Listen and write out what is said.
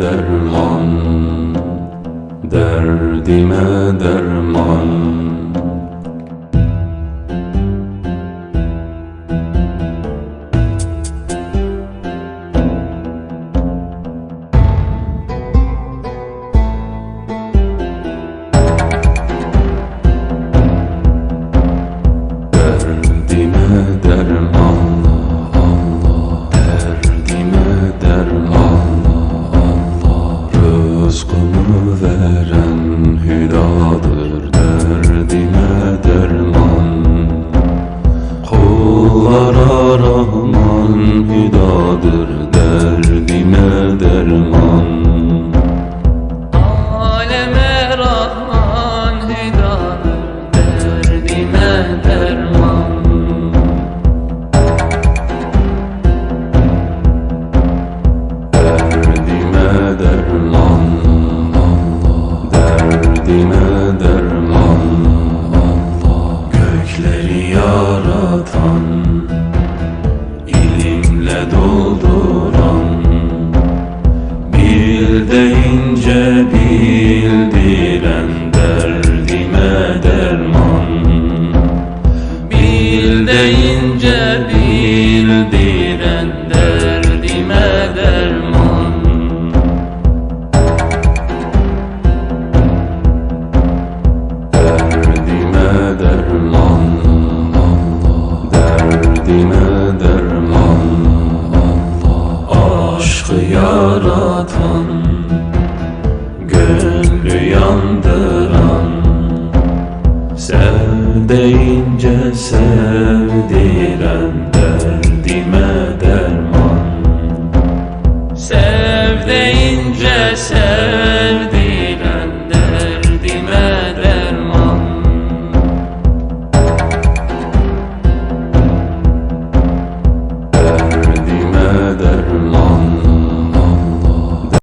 derman Derdime derman. Kullara rahman hüdadır Derdime derman. Aleme Rahman hüdadır Derdime derman. Derdime derman Allah Derdime derman. Allah Gökleri yaratan ilimle dolduran Bil deyince bildiren Derdime derman. Bil deyince bildiren Aşkı yaratan Gönlü yandıran. Sev deyince sevdiren Derdime